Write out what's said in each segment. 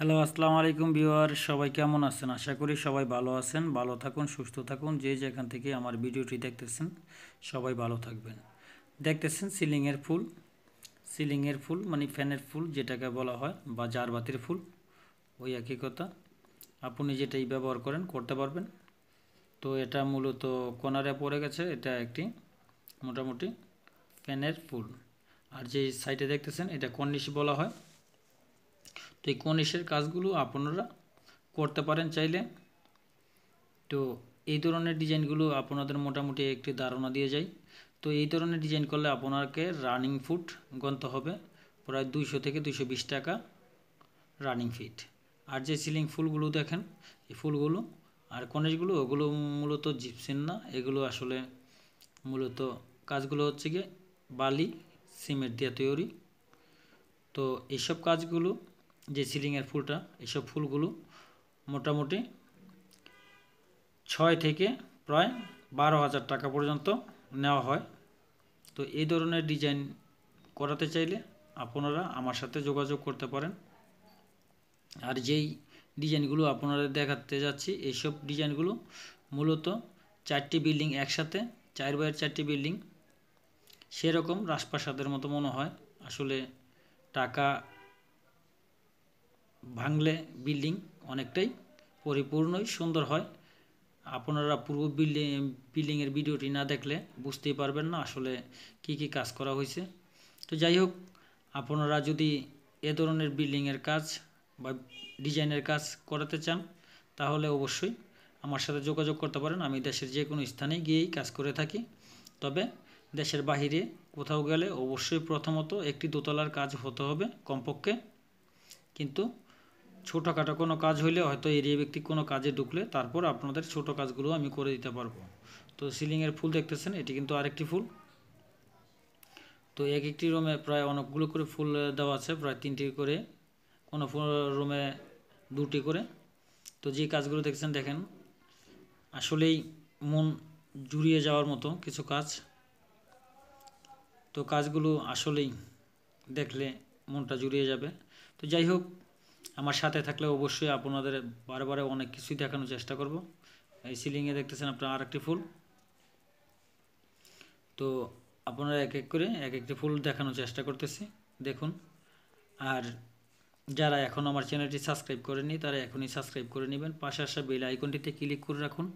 Hello, আসসালামু আলাইকুম viewer. সবাই কেমন আছেন? আশা করি সবাই ভালো আছেন। ভালো থাকুন, সুস্থ থাকুন। যে যেখান থেকে আমার ভিডিওটি দেখতেছেন, সবাই ভালো থাকবেন। দেখতেছেন সিলিংয়ের ফুল। সিলিংয়ের ফুল মানে ফ্যানের ফুল, যেটাকে বলা হয়, বা জারবাতির ফুল। ওই একই কথা। আপনি যেটাই ব্যবহার করেন, করতে পারবেন। তো এটা মূলত কোনারে পড়ে গেছে। এটা একটি মোটামুটি ফ্যানের ফুল। আর যে সাইডে দেখতেছেন, এটা কর্নিশ বলা হয়। তো এই কনিশের কাজগুলো আপনারা করতে পারেন চাইলে। তো এই ধরনের ডিজাইনগুলো আপনাদের মোটামুটি একটি ধারণা দিয়ে যায় তো এই ধরনের ডিজাইন করলে আপনাকে রানিং ফুট গণতে হবে প্রায় দুইশো থেকে দুইশো বিশ টাকা রানিং ফিট। আর যে সিলিং ফুলগুলো দেখেন, এই ফুলগুলো আর কনেশগুলো ওগুলো মূলত জিপসিন না, এগুলো আসলে মূলত কাজগুলো হচ্ছে গিয়ে বালি, সিমেন্ট দিয়ে তৈরি। তো এইসব কাজগুলো যে সিলিংয়ের ফুলটা এইসব ফুলগুলো মোটামুটি ছয় থেকে প্রায় বারো হাজার টাকা পর্যন্ত নেওয়া হয়। তো এই ধরনের ডিজাইন করাতে চাইলে আপনারা আমার সাথে যোগাযোগ করতে পারেন। আর যেই ডিজাইনগুলো আপনারা দেখাতে যাচ্ছি এইসব ডিজাইনগুলো মূলত চারটি বিল্ডিং একসাথে, চার বাইয়ের চারটি বিল্ডিং সেরকম রাজপ্রাসাদের মতো মনে হয়। আসলে টাকা ভাঙলে বিল্ডিং অনেকটাই পরিপূর্ণই সুন্দর হয়। আপনারা পূর্ব বিল্ডিং বিল্ডিংয়ের ভিডিওটি না দেখলে বুঝতেই পারবেন না আসলে কি কি কাজ করা হয়েছে। তো যাই হোক, আপনারা যদি এ ধরনের বিল্ডিংয়ের কাজ বা ডিজাইনের কাজ করাতে চান, তাহলে অবশ্যই আমার সাথে যোগাযোগ করতে পারেন। আমি দেশের যে কোনো স্থানে গিয়েই কাজ করে থাকি। তবে দেশের বাহিরে কোথাও গেলে অবশ্যই প্রথমত একটি দোতলার কাজ হতে হবে কমপক্ষে। কিন্তু ছোটোখাটো কোনো কাজ হইলে হয়তো এরিয়া ব্যক্তি কোনো কাজে ঢুকলে তারপর আপনাদের ছোট কাজগুলো আমি করে দিতে পারব। তো সিলিংয়ের ফুল দেখতেছেন, এটি কিন্তু আরেকটি ফুল। তো এক একটি রুমে প্রায় অনেকগুলো করে ফুল দেওয়া আছে, প্রায় তিনটি করে, কোনো রুমে দুটি করে। তো যে কাজগুলো দেখছেন, দেখেন, আসলেই মন জুড়িয়ে যাওয়ার মতো কিছু কাজ। তো কাজগুলো আসলেই দেখলে মনটা জুড়িয়ে যাবে। তো যাই হোক আমার সাথে থাকলে অবশ্যই আপনাদের বারে অনেক কিছুই দেখানোর চেষ্টা করব। এই সিলিংয়ে দেখতেছেন আপনার আর একটি ফুল। তো আপনারা এক এক করে এক একটি ফুল দেখানোর চেষ্টা করতেছি, দেখুন। আর যারা এখন আমার চ্যানেলটি সাবস্ক্রাইব করেনি তারা এখনই সাবস্ক্রাইব করে নেবেন। পাশে আসা বেল আইকনটিতে ক্লিক করে রাখুন।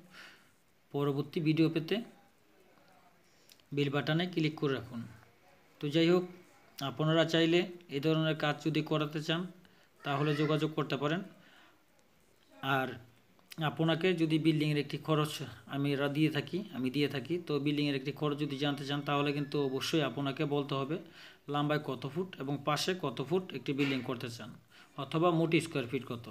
পরবর্তী ভিডিও পেতে বেল বাটনে ক্লিক করে রাখুন। তো যাই হোক, আপনারা চাইলে এ ধরনের কাজ যদি করাতে চান তাহলে যোগাযোগ করতে পারেন। আর আপনাকে যদি বিল্ডিংয়ের একটি খরচ আমি দিয়ে থাকি, আমি দিয়ে থাকি, তো বিল্ডিংয়ের একটি খরচ যদি জানতে চান, তাহলে কিন্তু অবশ্যই আপনাকে বলতে হবে লম্বায় কত ফুট এবং পাশে কত ফুট একটি বিল্ডিং করতে চান অথবা মোটি স্কোয়ার ফিট কত।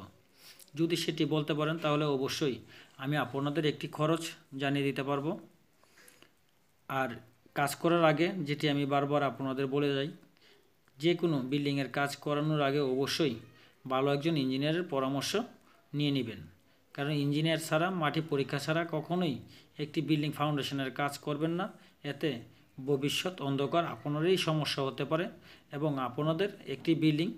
যদি সেটি বলতে পারেন, তাহলে অবশ্যই আমি আপনাদের একটি খরচ জানিয়ে দিতে পারব। আর কাজ করার আগে যেটি আমি বারবার আপনাদের বলে যাই, যে কোনো বিল্ডিংয়ের কাজ করানোর আগে অবশ্যই ভালো একজন ইঞ্জিনিয়ারের পরামর্শ নিয়ে নেবেন। কারণ ইঞ্জিনিয়ার ছাড়া মাটি পরীক্ষা ছাড়া কখনোই একটি বিল্ডিং ফাউন্ডেশনের কাজ করবেন না। এতে ভবিষ্যৎ অন্ধকার আপনারই সমস্যা হতে পারে এবং আপনাদের একটি বিল্ডিং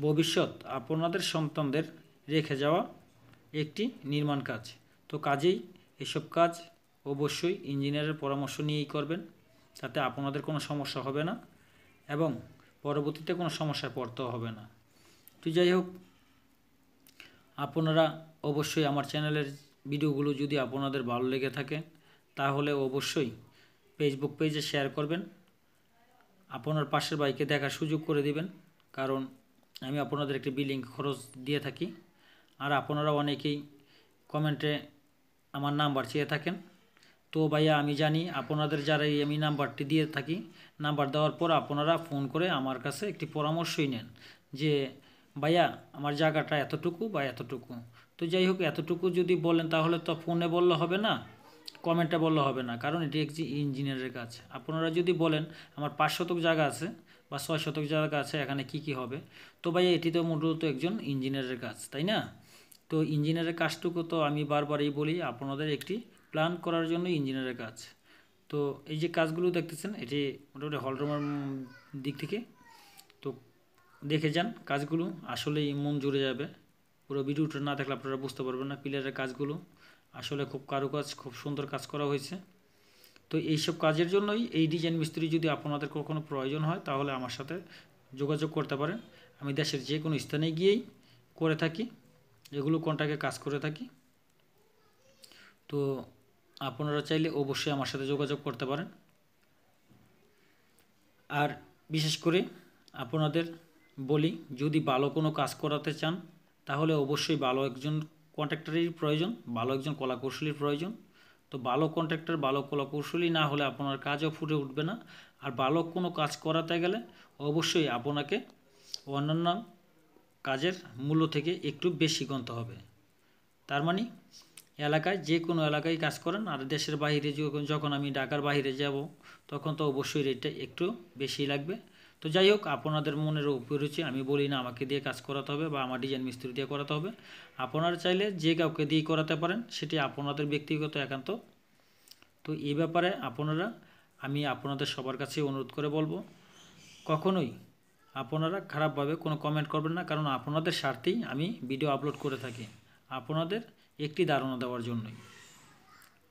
ভবিষ্যৎ আপনাদের সন্তানদের রেখে যাওয়া একটি নির্মাণ কাজ। তো কাজেই এসব কাজ অবশ্যই ইঞ্জিনিয়ারের পরামর্শ নিয়েই করবেন তাতে আপনাদের কোনো সমস্যা হবে না এবং পরবর্তীতে কোনো সমস্যায় পড়তেও হবে না। তো যাই হোক, আপনারা অবশ্যই আমার চ্যানেলের ভিডিওগুলো যদি আপনাদের ভালো লেগে থাকে, তাহলে অবশ্যই ফেসবুক পেজে শেয়ার করবেন। আপনার পাশের বাইকে দেখার সুযোগ করে দিবেন, কারণ আমি আপনাদের একটি বিলিং খরচ দিয়ে থাকি। আর আপনারা অনেকেই কমেন্টে আমার নাম্বার চেয়ে থাকেন। তো ভাইয়া, আমি জানি আপনাদের যারাই আমি নাম্বারটি দিয়ে থাকি নাম্বার দেওয়ার পর আপনারা ফোন করে আমার কাছে একটি পরামর্শই নেন যে ভাইয়া, আমার জায়গাটা এতটুকু বা এতটুকু? তো যাই হোক, এতটুকু যদি বলেন তাহলে তো ফোনে বললে হবে না, কমেন্টে বললে হবে না, কারণ এটি একটি ইঞ্জিনিয়ারের কাজ। আপনারা যদি বলেন, আমার পাঁচ শতক জায়গা আছে বা ছয় শতক জায়গা আছে, এখানে কি কি হবে? তো ভাই এটি তো মূলত একজন ইঞ্জিনিয়ারের কাজ, তাই না? তো ইঞ্জিনিয়ারের কাজটুকু তো আমি বারবারই বলি, আপনাদের একটি প্ল্যান করার জন্য ইঞ্জিনিয়ারের কাজ। তো এই যে কাজগুলো দেখতেছেন, এটি মোটামুটি হলরুমের দিক থেকে দেখে যান কাজগুলো, আসলেই মন জুড়ে যাবে। পুরো ভিডিওটা না দেখলে আপনারা বুঝতে পারবেন না পিলারের কাজগুলো। আসলে খুব কারুকাজ, খুব সুন্দর কাজ করা হয়েছে। তো এইসব কাজের জন্যই এই ডিজাইন মিস্ত্রি যদি আপনাদের কখনো প্রয়োজন হয়, তাহলে আমার সাথে যোগাযোগ করতে পারেন। আমি দেশের যে কোনো স্থানে গিয়েই করে থাকি এগুলো কন্ট্রাক্টে কাজ করে থাকি। তো আপনারা চাইলে অবশ্যই আমার সাথে যোগাযোগ করতে পারেন। আর বিশেষ করে আপনাদের বলি, যদি ভালো কোনো কাজ করাতে চান, তাহলে অবশ্যই ভালো একজন কন্ট্রাক্টরের প্রয়োজন, ভালো একজন কলাকৌশলীর প্রয়োজন। তো ভালো কন্ট্রাক্টর ভালো কলাকৌশলী না হলে আপনার কাজও ফুটে উঠবে না। আর ভালো কোনো কাজ করাতে গেলে অবশ্যই আপনাকে অন্যান্য কাজের মূল্য থেকে একটু বেশি গণতে হবে। তার মানে এলাকায় যে কোনো এলাকায় কাজ করেন, আর দেশের বাইরে যখন যখন আমি ঢাকার বাইরে যাব, তখন তো অবশ্যই রেটটা একটু বেশি লাগবে। তো যাই হোক, আপনাদের মনের অভিরুচি আমি বলি না আমাকে দিয়ে কাজ করাতে হবে বা আমার ডিজাইন মিস্ত্রি দিয়ে করাতে হবে। আপনারা চাইলে যে কাউকে দিয়ে করাতে পারেন, সেটি আপনাদের ব্যক্তিগত একান্ত। তো এই ব্যাপারে আপনারা, আমি আপনাদের সবার কাছে অনুরোধ করে বলব, কখনোই আপনারা খারাপভাবে কোনো কমেন্ট করবেন না, কারণ আপনাদের স্বার্থেই আমি ভিডিও আপলোড করে থাকি। আপনাদের একটি ধারণা দেওয়ার জন্যই।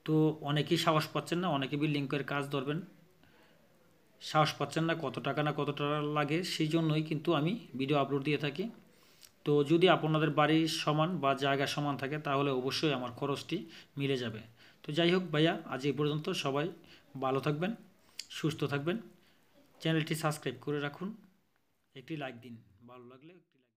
তো অনেকেই সাহস পাচ্ছেন না, অনেকে বিল্ডিং করে কাজ ধরবেন। সাহস পাচ্ছেন না কত টাকা না কত টাকা লাগে, সেই জন্যই কিন্তু আমি ভিডিও আপলোড দিয়ে থাকি। তো যদি আপনাদের বাড়ির সমান বা জায়গা সমান থাকে, তাহলে অবশ্যই আমার খরচটি মিলে যাবে। তো যাই হোক ভাইয়া, আজ এই পর্যন্ত সবাই ভালো থাকবেন, সুস্থ থাকবেন। চ্যানেলটি সাবস্ক্রাইব করে রাখুন। একটি লাইক দিন, ভালো লাগলে